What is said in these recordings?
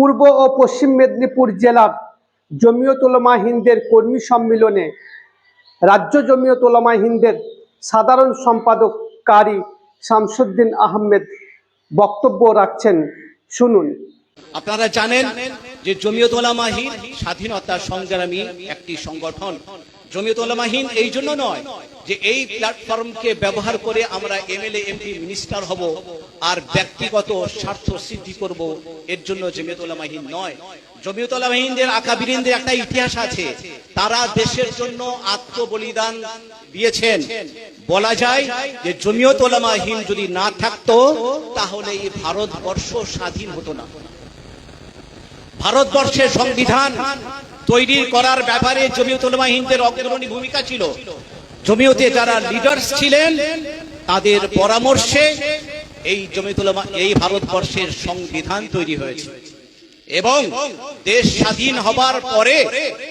পূর্ব ও পশ্চিম মেদিনীপুর জেলার জমিয়ত তোলমা হিন্দের কর্মী সম্মিলনে রাজ্য জমিয়ত তোলমা হিন্দের সাধারণ সম্পাদক কারি শামসুদ্দিন আহমেদ বক্তব্য রাখছেন। শুনুন। আপনারা জানেন যে জমিয়ত ওলামাহীন স্বাধীনতা সংগ্রামী একটি সংগঠন। জমিয়ত ওলামাহীন এই জন্য নয় যে এই প্ল্যাটফর্মকে ব্যবহার করে আমরা এমএলএ এমপি মিনিস্টার হব আর ব্যক্তিগত স্বার্থ সিদ্ধি করব, এর জন্য জমিয়ত নয়। জমিয়ত আকাবিরিনদের একটা ইতিহাস আছে। তারা দেশের জন্য আত্মবলিদান দিয়েছেন। বলা যায় যে জমিয়ত ওলামাহীন যদি না থাকতো, তাহলে এই ভারতবর্ষ স্বাধীন হতো না। ভারতবর্ষের সংবিধান তৈরি করার ব্যাপারে জমিয়ত উলামা হিন্দের অগ্রণী ভূমিকা ছিল। জমিয়তে যারা লিডার্স ছিলেন, তাদের পরামর্শে এই জমিয়ত উলামা এই ভারতবর্ষের সংবিধান তৈরি হয়েছে। এবং দেশ স্বাধীন হবার পরে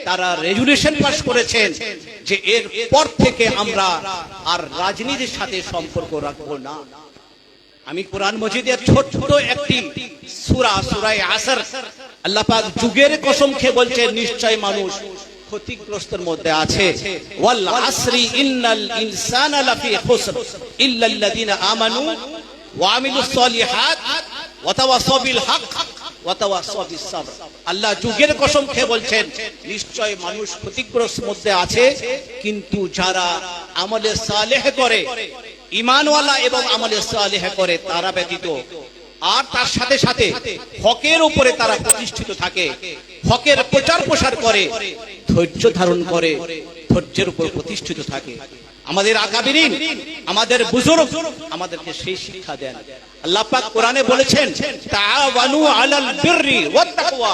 তারা রেজুলেশন পাস করেছেন যে এর পর থেকে আমরা আর রাজনীতির সাথে সম্পর্ক রাখব না। আমি কোরআন মজিদের ছোট্ট একটি সূরা, সূরায়ে আসর। আল্লাহ পাক যুগের কসম খেয়ে বলছে, নিশ্চয় মানুষ ক্ষতিগ্রস্তের মধ্যে আছে। ওয়াল আসরি ইন্নাল ইনসানা লাফি খুসর ইল্লা আল্লাযিনা আমানু ওয়া আমিলুস সলিহাত ওয়া তাওয়াসাউ বিল হক আল্লাহ যুগের কসম খেয়ে বলছেন, নিশ্চয় মানুষ ক্ষতিগ্রস্ত মধ্যে আছে, কিন্তু যারা আমলে সালেহ করে ইমানওয়ালা এবং আমলে সালেহ করে তারা ব্যতীত আর তার সাথে সাথে হকের উপরে তারা প্রতিষ্ঠিত থাকে। হকের প্রচার প্রসার করে, ধৈর্য ধারণ করে, ধৈর্যের উপর প্রতিষ্ঠিত থাকে। আমাদের আগামীন আমাদের বুজুর্গ আমাদেরকে সেই শিক্ষা দেন। আল্লাহ পাক কোরআনে বলেছেন, তাআওয়ানু আলাল বিররি ওয়াত তাকওয়া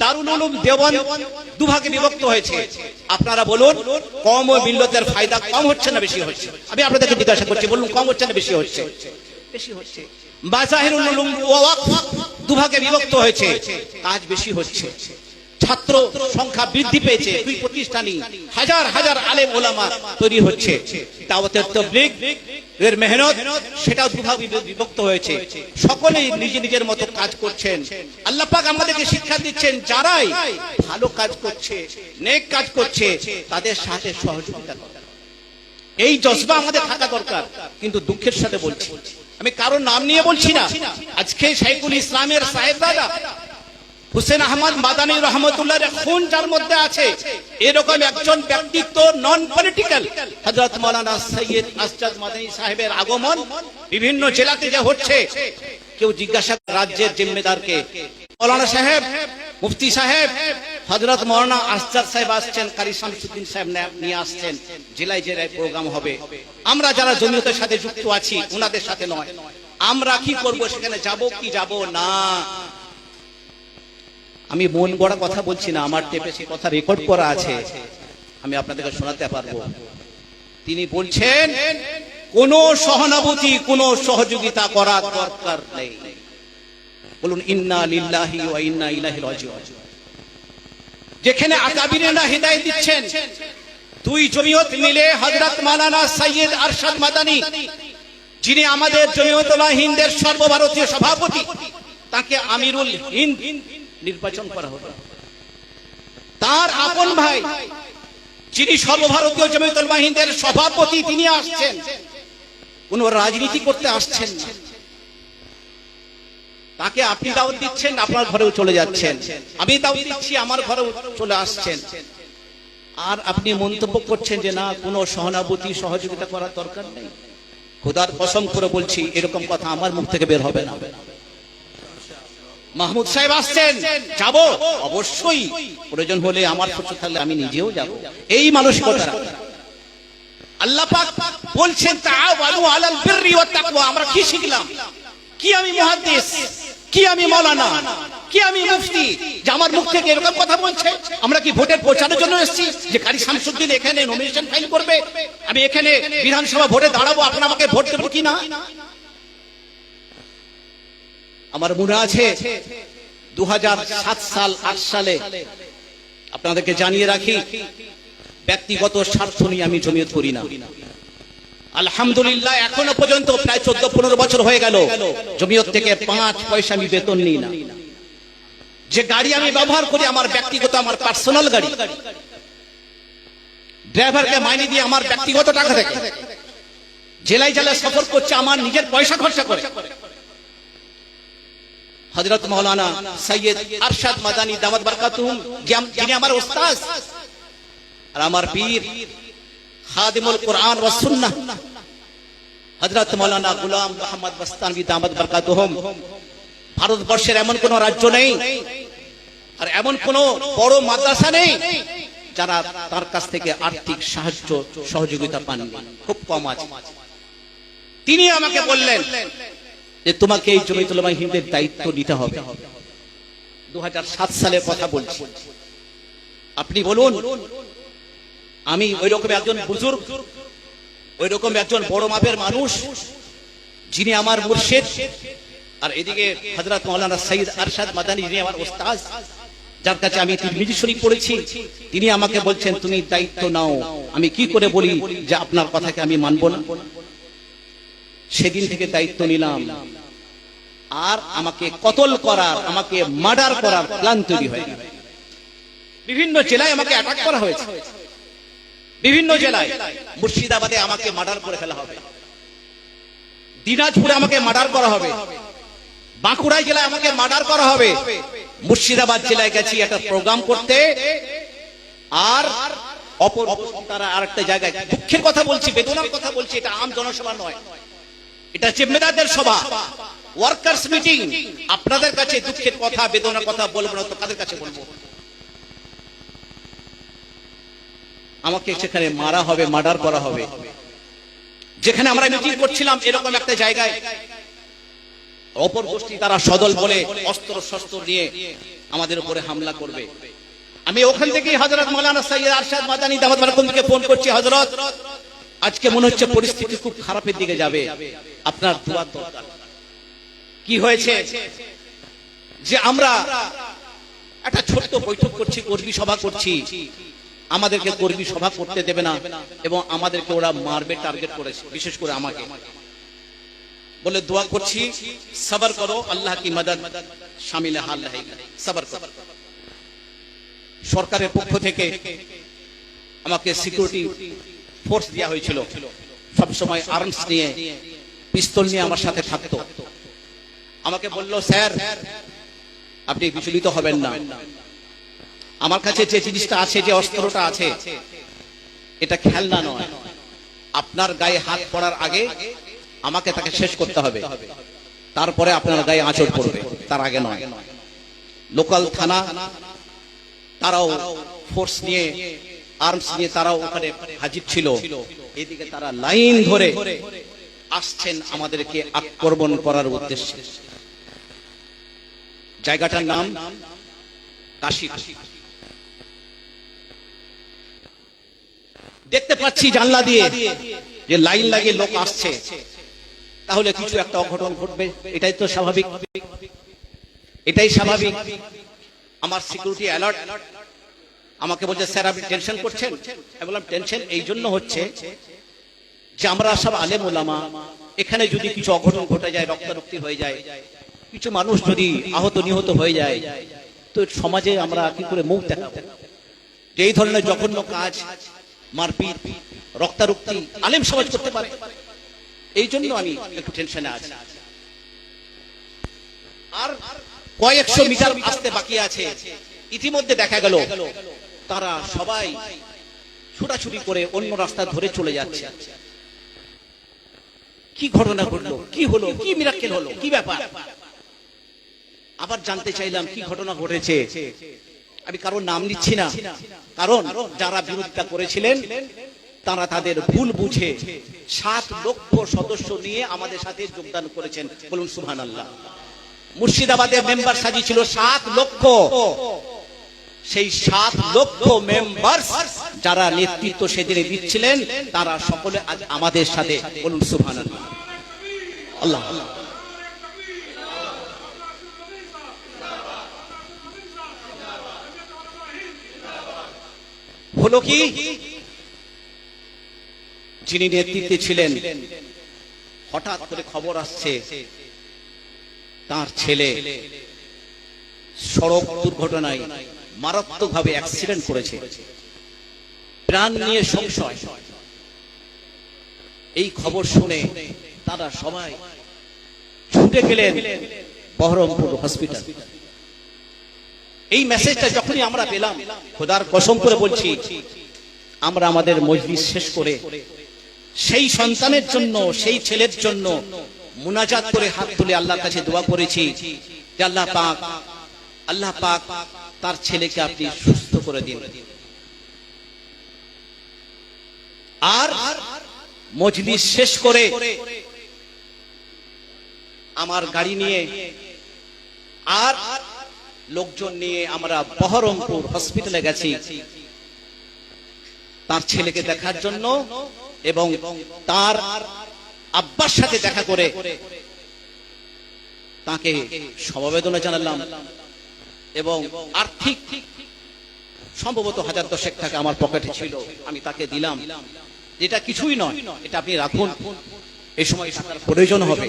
দারুল উলুম দেওয়ান দুভাগে বিভক্ত হয়েছে। আপনারা বলুন কম ও মিল্লতের ফায়দা কম হচ্ছে না বেশি হচ্ছে? আমি আপনাদেরকে জিজ্ঞাসা করছি বলুন কম হচ্ছে না বেশি হচ্ছে? বেশি হচ্ছে। বাজাহিরুল উলুম ওয়া দুভাগে বিভক্ত হয়েছে। কাজ বেশি হচ্ছে। ছাত্র সংখ্যা বৃদ্ধি পেয়েছে। দুই প্রতিষ্ঠানই হাজার হাজার আলেম ওলামা তৈরি হচ্ছে। দাওয়াতের তবলিগ, এর মেহনত, সেটাও দুভাবে বিভক্ত হয়েছে। সকলেই নিজে নিজের মতো কাজ করছেন। আল্লাহ পাক আমাদেরকে শিক্ষা দিচ্ছেন, যারাই ভালো কাজ করছে, নেক কাজ করছে, তাদের সাথে সহযোগিতা করো। এই জজবা আমাদের থাকা দরকার, কিন্তু দুঃখের সাথে বলছি। আমি কারোর নাম নিয়ে বলছি না। আজকে শাইকুল ইসলামের সাহেব দাদা হুসেন আহমদ মাদানী রহমতুল্লাহ খুন যার মধ্যে আছে, এরকম একজন ব্যক্তিত্ব নন পলিটিক্যাল হযরত মাওলানা সৈয়দ আসজাদ মাদানী সাহেবের আগমন, বিভিন্ন জেলাতে যা হচ্ছে, কেউ জিজ্ঞাসা রাজ্যের জিম্মেদারকে মাওলানা সাহেব, মুফতি সাহেব, হযরত মাওলানা আসজাদ সাহেব আসছেন, কারি শামসুদ্দিন সাহেব নিয়ে আসছেন, জেলায় জেলায় প্রোগ্রাম হবে। আমরা যারা জমিয়তের সাথে যুক্ত আছি ওনাদের সাথে নয়। আমরা কি করব, সেখানে যাব কি যাব না আমি মন গড়া কথা বলছি না, আমার টেপে সে কথা রেকর্ড করা আছে। আমি আপনাদেরকে শোনাতে পারব। তিনি বলছেন, কোন সহানুভূতি, কোন সহযোগিতা করার দরকার নেই। বলুন, ইন্না লিল্লাহি ওয়া ইন্না ইলাইহি রাজিউন। যেখানে আকাবিরেরা হিদায়াত দিচ্ছেন, দুই জমিয়ত মিলে হযরত মাওলানা সৈয়দ আরশাদ মাদানী, যিনি আমাদের জমিয়তুল্লাহ হিন্দের সর্বভারতীয় সভাপতি, তাকে আমিরুল হিন্দ নির্বাচন করা হলো তার আপন ভাই, যিনি সর্বভারতীয় জমিয়তুল মাহিন্দের সভাপতি, তিনি আসছেন। কোন রাজনীতি করতে আসছেন তাকে আপনি দাওয়াত দিচ্ছেন, আপনার ঘরেও চলে যাচ্ছেন। আমি দাওয়াত দিচ্ছি, আমার ঘরেও চলে আসছেন। আর আপনি মন্তব্য করছেন যে না, কোনো সহানুভূতি, সহযোগিতা করার দরকার নেই। খোদার কসম করে বলছি, এরকম কথা আমার মুখ থেকে বের হবে না। মাহমুদ সাহেব আসছেন। যাব। অবশ্যই। প্রয়োজন হলে আমার পক্ষ থাকলে আমি নিজেও যাব। এই মানসিকতা আল্লাহ পাক বলছেন, তাআওয়ানু আলাল বিররি তাকওয়া। আমরা কি শিখলাম? কি আমি মুহাদ্দিস? কি আমি মাওলানা? কি আমি মুফতি? যে আমার মুখ থেকে এরকম কথা বলছে। আমরা কি ভোটের প্রচারের জন্য এসেছি? যে কারি শামসুদ্দিন এখানে নমিনেশন ফাইল করবে? আমি এখানে বিধানসভা ভোটে দাঁড়াবো, আপনারা আমাকে ভোট দেবো কি না আমার মনে আছে দু হাজার সাত সাল, আট সালে আপনাদেরকে জানিয়ে রাখি, ব্যক্তিগত স্বার্থ নিয়ে আমি জমিয়ত করি না। আলহামদুলিল্লাহ, এখনও পর্যন্ত প্রায় চোদ্দ পনেরো বছর হয়ে গেল, জমিয়ত থেকে পাঁচ পয়সা আমি বেতন নিই না। যে গাড়ি আমি ব্যবহার করি, আমার ব্যক্তিগত, আমার পার্সোনাল গাড়ি। ড্রাইভারকে মাইনে দিয়ে আমার ব্যক্তিগত টাকা থেকে। জেলায় জেলায় সফর করছে, আমার নিজের পয়সা খরচা করে। হজরত মৌলানা সৈয়দ আরশাদ মাদানী দামাত বরকাতুহুম যিনি আমার ওস্তাদ। আর আমার পীর খাদিমুল কোরআন ওয়াস সুন্নাহ। হযরত মাওলানা গোলাম মোহাম্মদ বাস্তানভী দামাত বরকাতুহুম ভারতবর্ষের এমন কোন রাজ্য নেই, আর এমন কোন বড় মাদ্রাসা নেই, যারা তার কাছ থেকে আর্থিক সাহায্য, সহযোগিতা পাননি। খুব কম আছে। তিনি আমাকে বললেন যে তোমাকে এই জমিতুল হিন্দের দায়িত্ব নিতে হবে। দু সালের কথা বলছি। আপনি বলুন, আমি ওই রকম একজন বুজুর্গ ওই রকম একজন বড় মাপের মানুষ, যিনি আমার মুর্শেদ, আর এদিকে হজরত মৌলানা সঈদ আরশাদ মাদানী, যিনি আমার ওস্তাজ যার কাছে আমি তিরমিজি শরীফ পড়েছি, তিনি আমাকে বলছেন, তুমি দায়িত্ব নাও। আমি কি করে বলি যে আপনার কথাকে আমি মানব না? সেদিন থেকে দায়িত্ব নিলাম আর আমাকে কতল করার আমাকে মার্ডার করার প্ল্যান তৈরি হয়ে গেল। বিভিন্ন জেলায় আমাকে অ্যাটাক করা হয়েছে বিভিন্ন জেলায় মুর্শিদাবাদে আমাকে মার্ডার করে ফেলা হবে দিনাজপুরে আমাকে মার্ডার করা হবে বাঁকুড়ায় জেলায় আমাকে মার্ডার করা হবে মুর্শিদাবাদ জেলায় গেছি একটা প্রোগ্রাম করতে আর অপর তারা আরেকটা জায়গায় দুঃখের কথা বলছি বেদনার কথা বলছি এটা আম জনসভা নয় এটা জিম্মেদারদের সভা। ওয়ার্কার্স মিটিং আপনাদের কাছে দুঃখের কথা, বেদনার কথা বলব না, তো কাদের কাছে বলব? আমাকে সেখানে মারা হবে মার্ডার করা হবে। যেখানে আমরা মিটিং করছিলাম, এরকম একটা জায়গায়। অপর গোষ্ঠী তারা সদল বলে অস্ত্র শস্ত্র নিয়ে আমাদের উপরে হামলা করবে। আমি ওখান থেকেই হজরত মৌলানা সৈয়দ আরশাদ মাদানী বারাকুমকে ফোন করছি হজরত আজকে মনে হচ্ছে পরিস্থিতি খুব খারাপের দিকে যাবে। আপনার দোয়া দরকার কি হয়েছে? যে আমরা একটা ছোট্ট বৈঠক করছি, কর্মী সভা করছি। আমাদেরকে কর্মী সভা করতে দেবে না এবং আমাদেরকে ওরা মারবে টার্গেট করেছে, বিশেষ করে আমাকে। বলে দোয়া করছি, সবর করো, আল্লাহ কি মদদ শামিল হাল সবর করো। সরকারের পক্ষ থেকে আমাকে সিকিউরিটি ফোর্স দেওয়া হয়েছিল। সব সময় আর্মস নিয়ে পিস্তল নিয়ে আমার সাথে থাকতো। আমাকে বলল, স্যার, আপনি বিচলিত হবেন না। আমার কাছে যে জিনিসটা আছে, যে অস্ত্রটা আছে, এটা খেলনা নয়। আপনার গায়ে হাত পড়ার আগে আমাকে তাকে শেষ করতে হবে। তারপরে আপনার গায়ে আঁচড় পড়বে। তার আগে নয়। লোকাল থানা, তারাও ফোর্স নিয়ে আর্মস নিয়ে তারাও ওখানে হাজির ছিল। এদিকে তারা লাইন ধরে আসছেন আমাদেরকে আক্রমণ করার উদ্দেশ্যে। জায়গাটার নাম কাশী দেখতে পাচ্ছি জানলা দিয়ে যে লাইন লাগিয়ে লোক আসছে। তাহলে কিছু একটা অঘটন ঘটবে, এটাই তো স্বাভাবিক। এটাই স্বাভাবিক। আমার সিকিউরিটি অ্যালার্ট আমাকে বলছে, স্যার, আপনি টেনশন করছেন? আমি বললাম টেনশন এই জন্য হচ্ছে যে আমরা সব আলেম ওলামা এখানে যদি কিছু অঘটন ঘটে যায়, রক্তারক্তি হয়ে যায়, কিছু মানুষ যদি আহত নিহত হয়ে যায়, তো সমাজে আমরা কি করে মুখ দেখাবো? যে এই ধরনের জঘন্য কাজ, মারপিট, রক্তারক্তি আলেম সমাজ করতে পারে। এই জন্য আমি একটু টেনশনে আছি। আর কয়েকশো মিটার আসতে বাকি আছে। ইতিমধ্যে দেখা গেল তারা সবাই ছুটাছুটি করে অন্য রাস্তা ধরে চলে যাচ্ছে। কি ঘটনা ঘটলো? কি হলো? কি মিরাক্কেল হলো? কি ব্যাপার? আবার জানতে চাইলাম কি ঘটনা ঘটেছে। আমি কারোর নাম নিচ্ছি না। কারণ যারা বিরোধিতা করেছিলেন, তারা তাদের ভুল বুঝে সাত লক্ষ সদস্য নিয়ে আমাদের সাথে যোগদান করেছেন। বলুন সুহান আল্লাহ মুর্শিদাবাদের মেম্বার সাজিয়েছিল সাত লক্ষ। সেই সাত লক্ষ মেম্বার যারা নেতৃত্ব সেদিনে দিচ্ছিলেন, তারা সকলে আজ আমাদের সাথে বলুন আল্লাহ আল্লাহ। হলো কি? যিনি নেতৃত্বে ছিলেন, হঠাৎ করে খবর আসছে, তার ছেলে সড়ক দুর্ঘটনায় মারাত্মকভাবে অ্যাক্সিডেন্ট করেছে। প্রাণ নিয়ে সংশয়। এই খবর শুনে তারা সবাই ছুটে গেলেন বহরমপুর হসপিটাল এই মেসেজটা যখনই আমরা পেলাম, খোদার কসম করে বলছি, আমরা আমাদের মজলিস শেষ করে সেই সন্তানের জন্য, সেই ছেলের জন্য মুনাজাত করে হাত তুলে আল্লাহর কাছে দোয়া করেছি আল্লাহ পাক আল্লাহ পাক তার ছেলেকে আপনি সুস্থ করে দিন। আর মজলিস শেষ করে আমার গাড়ি নিয়ে আর লোকজন নিয়ে আমরা বহরমপুর হসপিটালে গেছি। তার ছেলেকে দেখার জন্য এবং তার আব্বার সাথে দেখা করে তাকে সমবেদনা জানালাম। এবং আর্থিক সম্ভবত হাজার দশেক টাকা আমার পকেটে ছিল, আমি তাকে দিলাম। যেটা কিছুই নয়, এটা আপনি রাখুন। এই সময় টাকার প্রয়োজন হবে।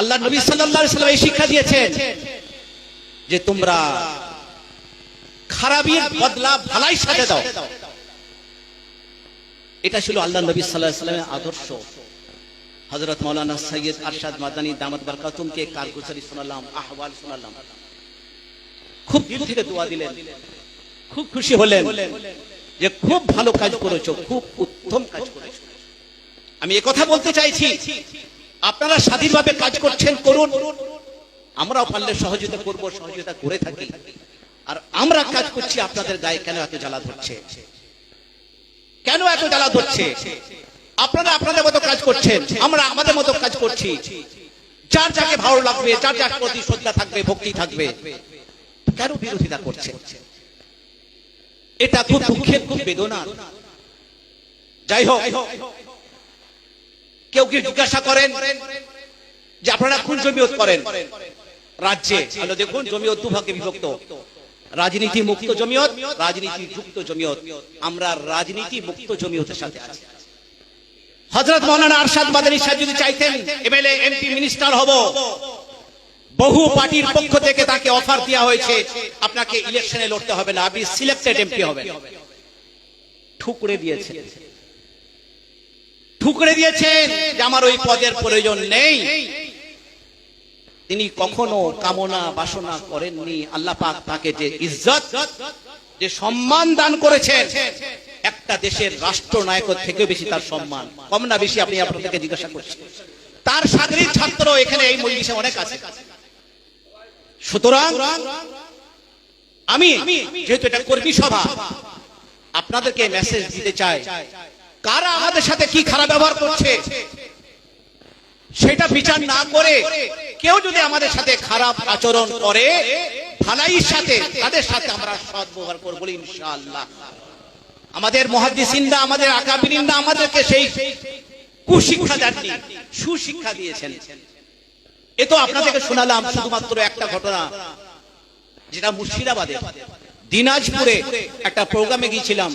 আল্লাহ নবী সাল্লাল্লাহু আলাইহি সাল্লাম এই শিক্ষা দিয়েছেন যে তোমরা খারাপির বদলা ভালাই সাথে দাও। এটা ছিল আল্লাহ নবী সাল্লাল্লাহু আলাইহি সাল্লামের আদর্শ। হযরত মাওলানা সৈয়দ আরশাদ মাদানী দামাত বরকাতুমকে কারগুজারি শোনালাম, আহওয়াল শোনালাম। খুব দিল থেকে দোয়া দিলেন। খুব খুশি হলেন যে খুব ভালো কাজ করেছ, খুব উত্তম কাজ করেছ। আমি কথা বলতে চাইছি, আপনারা স্বাধীনভাবে কাজ করছেন, করুন। আমরাও পারলে সহযোগিতা করব, সহযোগিতা করে থাকি। আর আমরা কাজ করছি, আপনাদের গায়ে কেন এত জ্বালা ধরছে? কেন এত জ্বালা ধরছে? আপনারা আপনাদের মতো কাজ করছেন, আমরা আমাদের মতো কাজ করছি। যার যাকে ভালো লাগবে, যার যার প্রতি শ্রদ্ধা থাকবে, ভক্তি থাকবে, কেন বিরোধিতা করছে? এটা খুব দুঃখের, খুব বেদনা যাই হোক, কেউ কেউ জিজ্ঞাসা করেন যে আপনারা কোন জমিয়ত করেন? রাজ্যে। তাহলে দেখুন, জমিয়ত দুভাগে বিভক্ত। রাজনীতি মুক্ত জমিয়ত, রাজনীতি যুক্ত জমিয়ত। আমরা রাজনীতি মুক্ত জমিয়তের সাথে আছি। হজরত মৌলানা আরশাদ মাদানী সাহেব যদি চাইতেন এমএলএ এমপি মিনিস্টার হব। বহু পার্টির পক্ষ থেকে তাকে অফার দেওয়া হয়েছে। আপনাকে ইলেকশনে লড়তে হবে না, আপনি সিলেক্টেড এমপি হবেন। ঠুকরে দিয়েছে ঠুকরে দিয়েছেন যে আমার ওই পদের প্রয়োজন নেই। তিনি কখনো কামনা বাসনা করেননি। আল্লাহ পাক তাকে যে ইজ্জত, যে সম্মান দান করেছেন একটা দেশের রাষ্ট্রনায়কের থেকে বেশি তার সম্মান। কম না বেশি আপনি আপনাদেরকে জিজ্ঞাসা করছেন তার সাগরীর ছাত্র এখানে এই মজলিসে অনেক আছে। সুতরাং আমি যেহেতু এটা কর্মী সভা, আপনাদেরকে মেসেজ দিতে চাই, কারা আমাদের সাথে কি খারাপ ব্যবহার করছে, সেটা বিচার না করে কেউ যদি আমাদের সাথে খারাপ আচরণ করে ভালাইয়ের সাথে তাদের সাথে আমরা সৎ ব্যবহার করব ইনশাআল্লাহ। আমাদের মহাদিসিনরা, আমাদের আকাবিরিনরা আমাদেরকে সেই কুশিক্ষা দেননি, সুশিক্ষা দিয়েছেন। এ তো আপনাদেরকে শোনালাম, শুধুমাত্র একটা ঘটনা, যেটা মুর্শিদাবাদে, দিনাজপুরে একটা প্রোগ্রামে গিয়েছিলাম।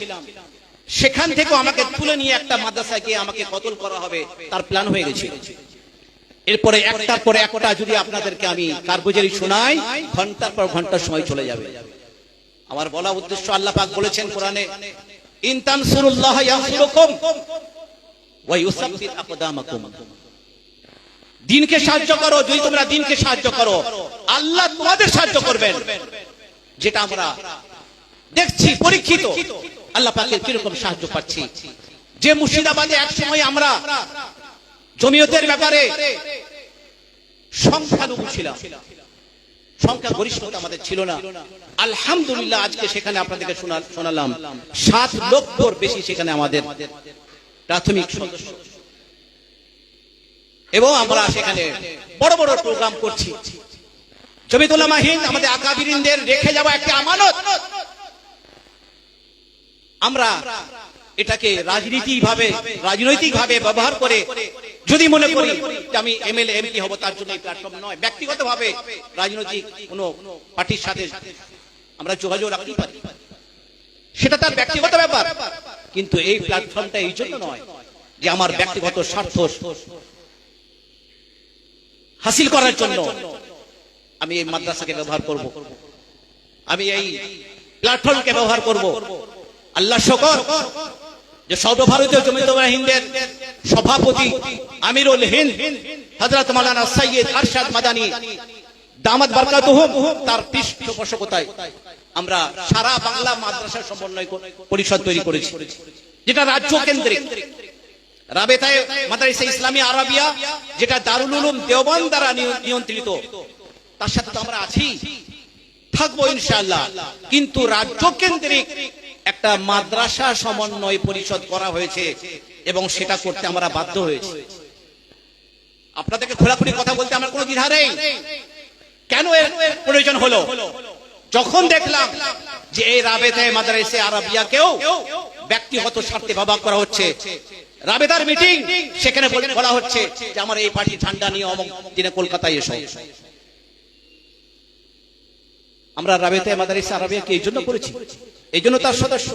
সেখান থেকে আমাকে তুলে নিয়ে একটা মাদ্রাসায় গিয়ে আমাকে কতল করা হবে, তার প্ল্যান হয়ে গেছে। এরপরে একটার পরে একটা যদি আপনাদেরকে আমি কারগুজারি শোনাই, ঘণ্টার পর ঘণ্টার সময় চলে যাবে। আমার বলা উদ্দেশ্য আল্লাহ পাক বলেছেন কোরআনে দিনকে সাহায্য করো, যদি তোমরা দিনকে সাহায্য করো, আল্লাহ তোমাদের সাহায্য করবেন। যেটা আমরা দেখছি, পরীক্ষিত, আল্লাহ কীরকম সাহায্য পাচ্ছি। যে মুর্শিদাবাদে এক সময় আমরা জমিয়তের ব্যাপারে সংখ্যালঘু ছিলাম। সংখ্যা গরিষ্ঠতা আমাদের ছিল না। আলহামদুলিল্লাহ আজকে সেখানে আপনাদেরকে শোনালাম, সাত লক্ষর বেশি সেখানে আমাদের প্রাথমিক সদস্য। এবং আমরা সেখানে বড় বড় প্রোগ্রাম করছি। জমিতুল্লাহ মাহিন, আমাদের আকাবিরিনদের রেখে যাওয়া একটা আমানত। আমরা এটাকে রাজনীতি ভাবে রাজনৈতিক ভাবে ব্যবহার করে যদি মনে করি যে আমি এমএলএ এমপি হব তার জন্য এই প্ল্যাটফর্ম নয়। ব্যক্তিগত ভাবে রাজনৈতিক কোন পার্টির সাথে আমরা যোগাযোগ রাখতে পারি। সেটা তার ব্যক্তিগত ব্যাপার। কিন্তু এই প্ল্যাটফর্মটা এই জন্য নয় যে আমার ব্যক্তিগত স্বার্থ হাসিল করার জন্য আমি এই মাদ্রাসাকে ব্যবহার করব। আমি এই প্ল্যাটফর্মকে ব্যবহার করব। আল্লাহ শকর যে সর্বভারতীয় জমিত হিন্দের সভাপতি আমিরুল হিন্দ, হযরত মাওলানা সৈয়দ আরশাদ মাদানী, দামাত বারকাতুহুম তার পৃষ্ঠপোষকতায় আমরা সারা বাংলা মাদ্রাসা সমন্বয় পরিষদ তৈরি করেছি, যেটা রাজ্য কেন্দ্রিক। রাবেতায় মাদ্রাসা ইসলামী আরাবিয়া, যেটা দারুল উলুম দেওবন্দ দ্বারা নিয়ন্ত্রিত, তার সাথে তো আমরা আছি, থাকব ইনশাআল্লাহ। কিন্তু রাজ্য কেন্দ্রিক একটা মাদ্রাসা সমন্বয় পরিষদ করা হয়েছে এবং সেটা করতে আমরা বাধ্য হয়েছি। আপনাদেরকে খোলাখুলি কথা বলতে আমার কোনো দ্বিধা নেই। কেন এর প্রয়োজন হলো? যখন দেখলাম যে এই রাবেতায় মাদ্রাসে আরাবিয়াকেও ব্যক্তিগত স্বার্থে বাবা করা হচ্ছে। রাবেতার মিটিং সেখানে বলে- হচ্ছে যে আমার এই পার্টি ঠান্ডা নিয়ে অমুক দিনে কলকাতায় এসো। আমরা রাবেতায় মাদ্রাসা আরাবিয়াকে এই জন্য করেছি। এই জন্য তার সদস্য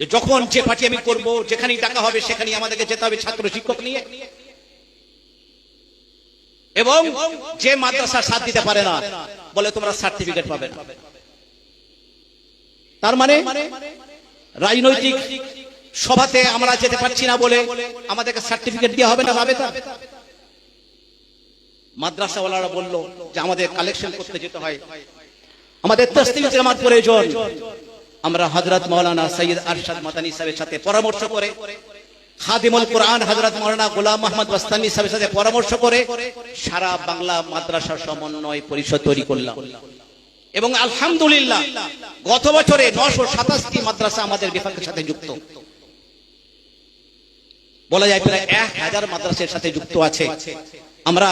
যখন যে পার্টি আমি করব, যেখানেই টাকা হবে, সেখানেই আমাদেরকে যেতে হবে ছাত্র শিক্ষক নিয়ে। এবং যে মাদ্রাসা সাথ দিতে পারে না, বলে তোমরা সার্টিফিকেট পাবে তার মানে রাজনৈতিক সভাতে আমরা যেতে পারছি না বলে আমাদেরকে সার্টিফিকেট দেওয়া হবে না ভাবে তা? মাদ্রাসাওয়ালারা বলল যে আমাদের কালেকশন করতে যেতে হয়। আমাদের তসলিম জামাত প্রয়োজন। আমরা হযরত মাওলানা সৈয়দ আরশাদ মাদানী সাহেবের সাথে পরামর্শ করে, খাদিমুল কোরআন হযরত মাওলানা গোলাম মোহাম্মদ ওয়াস্তানি সাহেবের সাথে পরামর্শ করে সারা বাংলা মাদ্রাসা সমন্বয় পরিষদ তৈরি করলাম। এবং আলহামদুলিল্লাহ গত বছরে নশো সাতাশটি মাদ্রাসা আমাদের বিভাগের সাথে যুক্ত। বলা যায় প্রায় এক হাজার মাদ্রাসার সাথে যুক্ত আছে। আমরা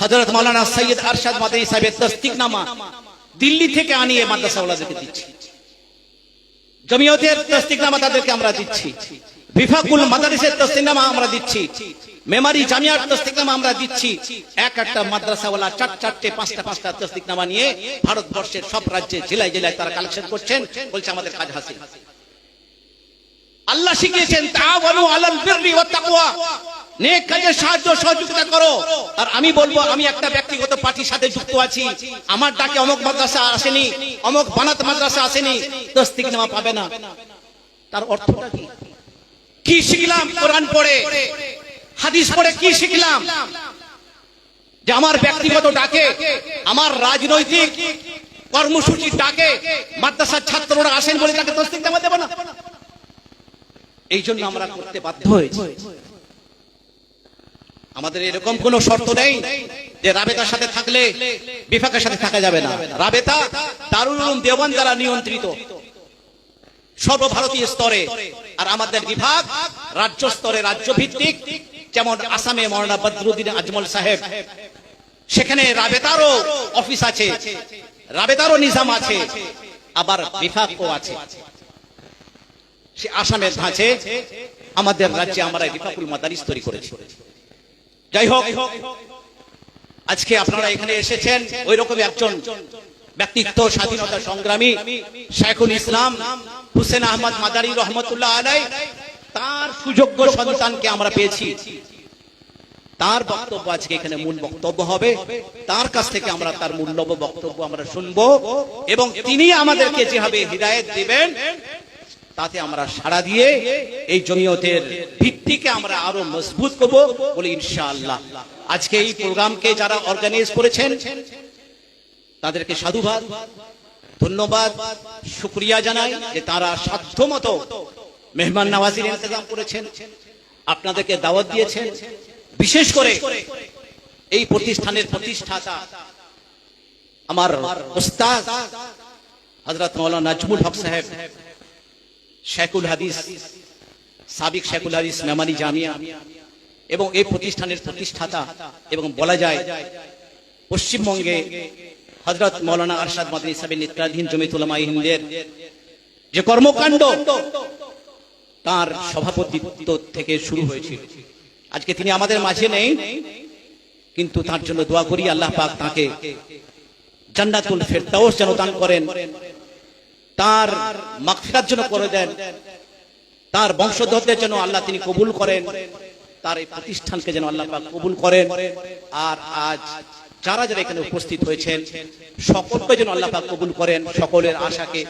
হযরত মাওলানা সৈয়দ আরশাদ মাদানী সাহেবের তস্তিকনামা দিল্লি থেকে আনিয়ে মাদ্রাসাওয়ালাদেরকে দিচ্ছি। জমিয়তের তস্তিকনামা তাদেরকে আমরা দিচ্ছি। বিফাকুল মাদারিসের তস্তিকনামা আমরা দিচ্ছি। মেমারি জামিয়ার তস্তিকনামা আমরা দিচ্ছি। এক একটা মাদ্রাসাওয়ালা চার চারটে, পাঁচটা পাঁচটা তস্তিকনামা নিয়ে ভারতবর্ষের সব রাজ্যে জেলায় জেলায় তারা কালেকশন করছেন, বলছে আমাদের কাজ হাসিল। আল্লাহ শিখিয়েছেন, তাআওয়ানু আলাল বিররি ওয়াত তাকওয়া সাহায্য, সহযোগিতা করো। আর আমি আমি একটা ব্যক্তিগত পার্টির সাথে যুক্ত আছি। আমার ডাকে মাদ্রাসা আসেনি বানাত মাদ্রাসা আসেনি। পাবে না। কি? শিখলাম কোরআন হাদিস পড়ে কি শিখলাম? যে আমার ব্যক্তিগত ডাকে, আমার রাজনৈতিক কর্মসূচির ডাকে, মাদ্রাসার ছাত্ররা আসেন বলে তাকে তস্তিক নেওয়া দেবো না। এই জন্য আমরা করতে বাধ্য হয়েছি। আমাদের এরকম কোন শর্ত নেই যে রাবেতার সাথে থাকলে বিফাকের সাথে থাকা যাবে না। রাবেতা দারুল উলুম দেওবান দ্বারা নিয়ন্ত্রিত। সর্বভারতীয় স্তরে। আর আমাদের বিভাগ রাজ্য স্তরে রাজ্য ভিত্তিক যেমন আসামে মৌলানা বদরুদ্দিন আজমল সাহেব। সেখানে রাবেতারও অফিস আছে, রাবেতারও নিজাম আছে, আবার বিভাগও আছে। সে আসামের ধাঁচে আমাদের রাজ্যে আমরা রিফাকুল মাদারিস তৈরি করেছি। যাই হোক আজকে আপনারা এখানে এসেছেন ওই রকম একজন ব্যক্তিত্ব স্বাধীনতা সংগ্রামী শেখুল ইসলাম হুসেন আহমদ মাদারি রহমতুল্লাহ আলাই। তার সুযোগ্য সন্তানকে আমরা পেয়েছি। তার বক্তব্য আজকে এখানে মূল বক্তব্য হবে। তার কাছ থেকে আমরা তার মূল্যব বক্তব্য আমরা শুনব এবং তিনি আমাদেরকে যেভাবে হৃদায়ত দিবেন তাতে আমরা সাড়া দিয়ে এই জমিয়তের ভিত্তিকে আমরা আরও মজবুত করব বলে ইনশাআল্লাহ। আজকে এই প্রোগ্রামকে যারা অর্গানাইজ করেছেন, তাদেরকে সাধুবাদ, ধন্যবাদ, শুক্রিয়া জানাই যে তারা সাধ্যমতো মেহমান নওয়াজির ইন্তজাম করেছেন, আপনাদেরকে দাওয়াত দিয়েছেন। বিশেষ করে এই প্রতিষ্ঠানের প্রতিষ্ঠাতা আমার উস্তাদ হযরত মাওলানা নাজমুল হক সাহেব। শেখুল হাদিস, সাবিক শেখুল হাদিস মেমানি জামিয়া এবং এই প্রতিষ্ঠানের প্রতিষ্ঠাতা এবং বলা যায় পশ্চিমবঙ্গে হজরত মৌলানা আরশাদ মাদানী সাহেবের নেতৃত্বাধীন জমিয়ত উলামা হিন্দের যে কর্মকাণ্ড, তার সভাপতিত্ব থেকে শুরু হয়েছিল। আজকে তিনি আমাদের মাঝে নেই, কিন্তু তার জন্য দোয়া করি আল্লাহ পাক তাকে জান্নাতুল ফেরদাউস যেন দান করেন। তার মাকফিরার জন্য করে দেন, তার বংশধরদের জন্য আল্লাহ তিনি কবুল করেন, তার এই প্রতিষ্ঠানকে যেন আল্লাহ কবুল করেন। আর আজ যারা যারা এখানে উপস্থিত হয়েছেন, সকলকে যেন আল্লাহ কবুল করেন, সকলের আশাকে